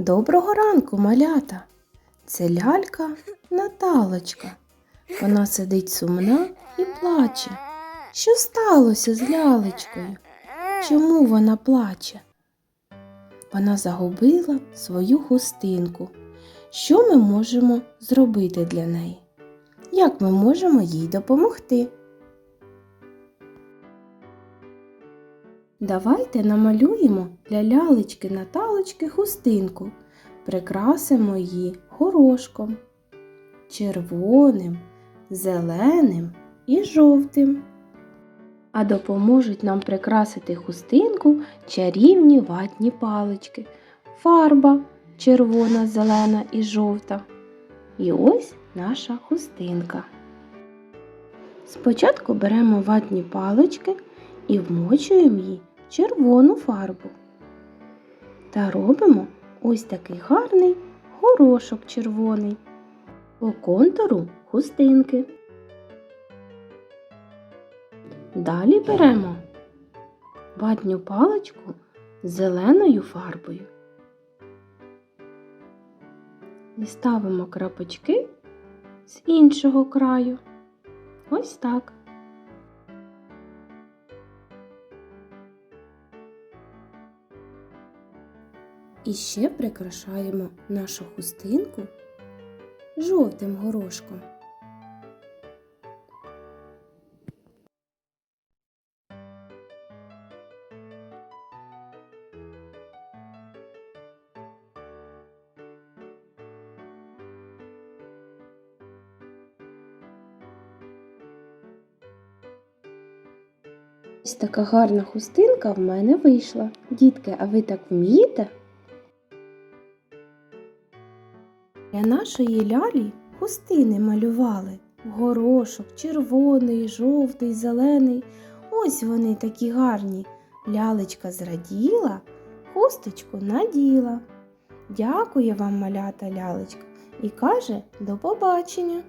Доброго ранку, малята! Це лялька Наталочка. Вона сидить сумна і плаче. Що сталося з лялечкою? Чому вона плаче? Вона загубила свою хустинку. Що ми можемо зробити для неї? Як ми можемо їй допомогти? Давайте намалюємо для лялечки Наталочки хустинку, прикрасимо її горошком, червоним, зеленим і жовтим. А допоможуть нам прикрасити хустинку чарівні ватні палички, фарба червона, зелена і жовта. І ось наша хустинка. Спочатку беремо ватні палички і вмочуємо її в червону фарбу. Та робимо ось такий гарний горошок червоний по контуру хустинки. Далі беремо ватню паличку з зеленою фарбою і ставимо крапочки з іншого краю. Ось так. І ще прикрашаємо нашу хустинку жовтим горошком. Ось така гарна хустинка в мене вийшла. Дітки, а ви так вмієте? Для нашої лялі хустини малювали. Горошок, червоний, жовтий, зелений. Ось вони такі гарні. Лялечка зраділа, хусточку наділа. Дякує вам, малята лялечка, і каже до побачення.